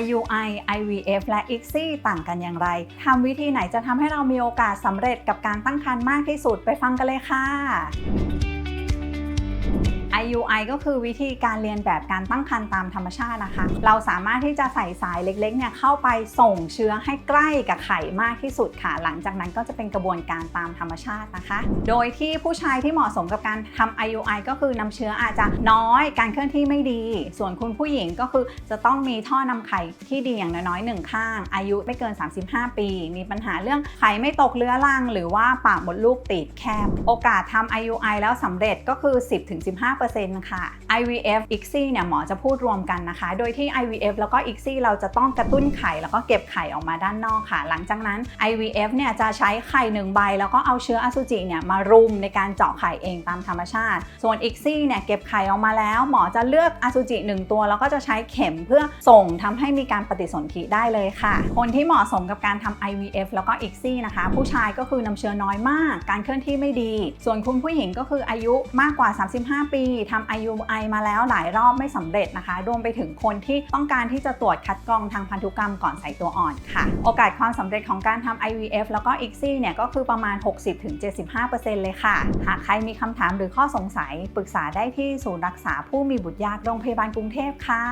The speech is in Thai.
IUI IVF และ ICSI ต่างกันอย่างไรทำวิธีไหนจะทำให้เรามีโอกาสสำเร็จกับการตั้งครรภ์มากที่สุดไปฟังกันเลยค่ะ IUI ก็คือวิธีการเรียนแบบการตั้งครรภ์ตามธรรมชาตินะคะ เราสามารถที่จะใส่สายเล็กๆเนี่ยเข้าไปส่งเชื้อให้ใกล้กับไข่มากที่สุดค่ะ หลังจากนั้นก็จะเป็นกระบวนการตามธรรมชาตินะคะ โดยที่ผู้ชายที่เหมาะสมกับการทำ IUI ก็คือนำเชื้ออาจจะน้อย การเคลื่อนที่ไม่ดี ส่วนคุณผู้หญิงก็คือจะต้องมีท่อนำไข่ที่ดีอย่างน้อยๆหนึ่งข้าง อายุไม่เกิน 35 ปี มีปัญหาเรื่องไข่ไม่ตกเรื้อรัง หรือว่าปากมดลูกตีบแคบ โอกาสทำ IUI แล้วสำเร็จก็คือ 10-15%ค่ะ IVF ICSI เนี่ยหมอจะพูดรวมกันนะคะ โดยที่ IVF แล้วก็ ICSI เราจะต้องกระตุ้นไข่แล้วก็เก็บไข่ออกมาด้านนอกค่ะ หลังจากนั้น IVF เนี่ยจะใช้ไข่หนึ่งใบ แล้วก็เอาเชื้ออสุจิเนี่ยมารุมในการเจาะไข่เองตามธรรมชาติ ส่วน ICSI เนี่ยเก็บไข่ออกมาแล้ว หมอจะเลือกอสุจิหนึ่งตัว แล้วก็จะใช้เข็มเพื่อส่งทำให้มีการปฏิสนธิได้เลยค่ะ คนที่เหมาะสมกับการทำ IVF แล้วก็ ICSI นะคะ ผู้ชายก็คือนำเชื้อน้อยมาก การเคลื่อนที่ไม่ดี ส่วนคุณผู้หญิงก็คืออายุมากกว่า 35 ปีทำ IUI มาแล้วหลายรอบไม่สำเร็จนะคะ รวมไปถึงคนที่ต้องการที่จะตรวจคัดกรองทางพันธุกรรมก่อนใส่ตัวอ่อนค่ะ โอกาสความสำเร็จของการทำ IVF แล้วก็ ICSI เนี่ยก็คือประมาณ 60-75%เลยค่ะ หากใครมีคำถามหรือข้อสงสัยปรึกษาได้ที่ศูนย์รักษาผู้มีบุตรยากโรงพยาบาลกรุงเทพค่ะ